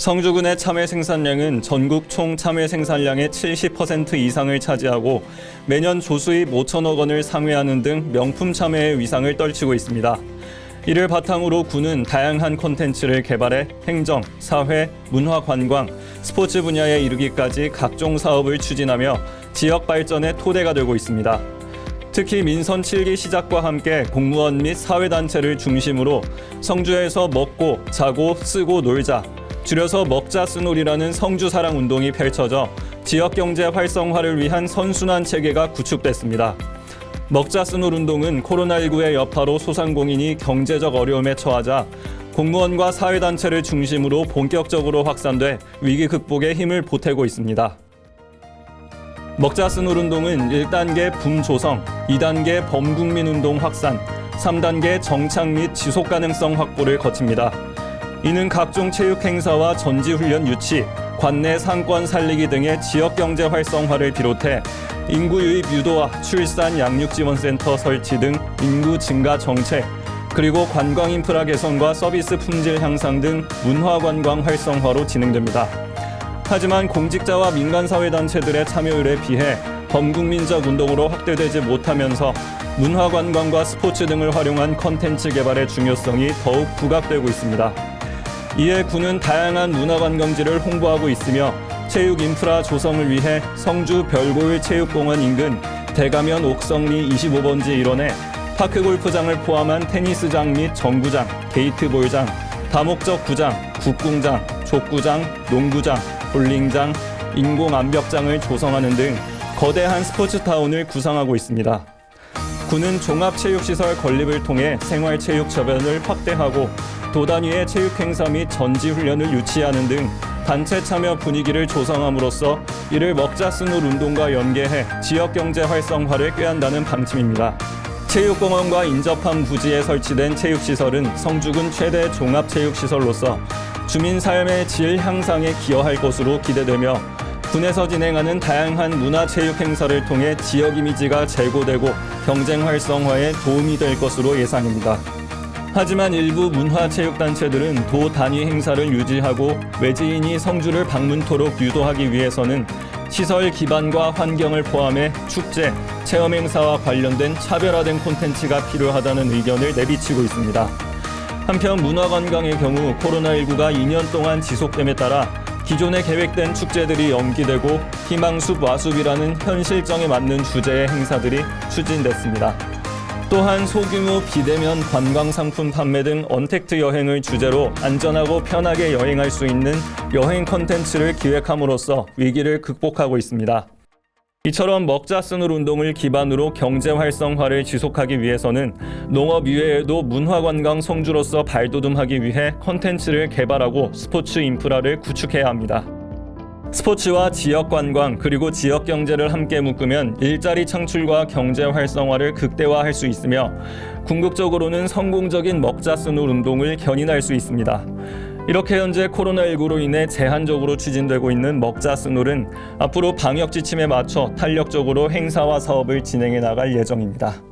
성주군의 참외 생산량은 전국 총 참외 생산량의 70% 이상을 차지하고 매년 조수입 5천억 원을 상회하는 등 명품 참외의 위상을 떨치고 있습니다. 이를 바탕으로 군은 다양한 콘텐츠를 개발해 행정, 사회, 문화 관광, 스포츠 분야에 이르기까지 각종 사업을 추진하며 지역 발전의 토대가 되고 있습니다. 특히 민선 7기 시작과 함께 공무원 및 사회단체를 중심으로 성주에서 먹고 자고 쓰고 놀자 줄여서 먹자 쓰놀이라는 성주 사랑 운동이 펼쳐져 지역 경제 활성화를 위한 선순환 체계가 구축됐습니다. 먹자 쓰놀 운동은 코로나19의 여파로 소상공인이 경제적 어려움에 처하자 공무원과 사회단체를 중심으로 본격적으로 확산돼 위기 극복에 힘을 보태고 있습니다. 먹자 쓰놀 운동은 1단계 붐 조성, 2단계 범국민 운동 확산, 3단계 정착 및 지속 가능성 확보를 거칩니다. 이는 각종 체육 행사와 전지 훈련 유치, 관내 상권 살리기 등의 지역 경제 활성화를 비롯해 인구 유입 유도와 출산 양육 지원 센터 설치 등 인구 증가 정책, 그리고 관광 인프라 개선과 서비스 품질 향상 등 문화 관광 활성화로 진행됩니다. 하지만 공직자와 민간 사회 단체들의 참여율에 비해 범국민적 운동으로 확대되지 못하면서 문화 관광과 스포츠 등을 활용한 컨텐츠 개발의 중요성이 더욱 부각되고 있습니다. 이에 군은 다양한 문화 관광지를 홍보하고 있으며 체육 인프라 조성을 위해 성주 별골 체육공원 인근 대가면 옥성리 25번지 일원에 파크 골프장을 포함한 테니스장 및 정구장, 게이트볼장, 다목적 구장, 국궁장, 족구장, 농구장, 볼링장, 인공 암벽장을 조성하는 등 거대한 스포츠타운을 구상하고 있습니다. 군은 종합체육시설 건립을 통해 생활체육 저변을 확대하고 도단위의 체육 행사 및 전지 훈련을 유치하는 등 단체 참여 분위기를 조성함으로써 이를 먹자 쓰놀 운동과 연계해 지역 경제 활성화를 꾀한다는 방침입니다. 체육공원과 인접한 부지에 설치된 체육시설은 성주군 최대 종합체육시설로서 주민 삶의 질 향상에 기여할 것으로 기대되며 군에서 진행하는 다양한 문화체육 행사를 통해 지역 이미지가 제고되고 경쟁 활성화에 도움이 될 것으로 예상입니다. 하지만 일부 문화체육단체들은 도 단위 행사를 유지하고 외지인이 성주를 방문토록 유도하기 위해서는 시설 기반과 환경을 포함해 축제, 체험 행사와 관련된 차별화된 콘텐츠가 필요하다는 의견을 내비치고 있습니다. 한편 문화관광의 경우 코로나19가 2년 동안 지속됨에 따라 기존에 계획된 축제들이 연기되고 희망숲 와숲이라는 현실정에 맞는 주제의 행사들이 추진됐습니다. 또한 소규모 비대면 관광 상품 판매 등 언택트 여행을 주제로 안전하고 편하게 여행할 수 있는 여행 컨텐츠를 기획함으로써 위기를 극복하고 있습니다. 이처럼 먹자 쓰놀 운동을 기반으로 경제 활성화를 지속하기 위해서는 농업 이외에도 문화관광 성주로서 발돋움하기 위해 컨텐츠를 개발하고 스포츠 인프라를 구축해야 합니다. 스포츠와 지역 관광 그리고 지역 경제를 함께 묶으면 일자리 창출과 경제 활성화를 극대화할 수 있으며 궁극적으로는 성공적인 먹자 쓰놀 운동을 견인할 수 있습니다. 이렇게 현재 코로나19로 인해 제한적으로 추진되고 있는 먹자 쓰놀은 앞으로 방역 지침에 맞춰 탄력적으로 행사와 사업을 진행해 나갈 예정입니다.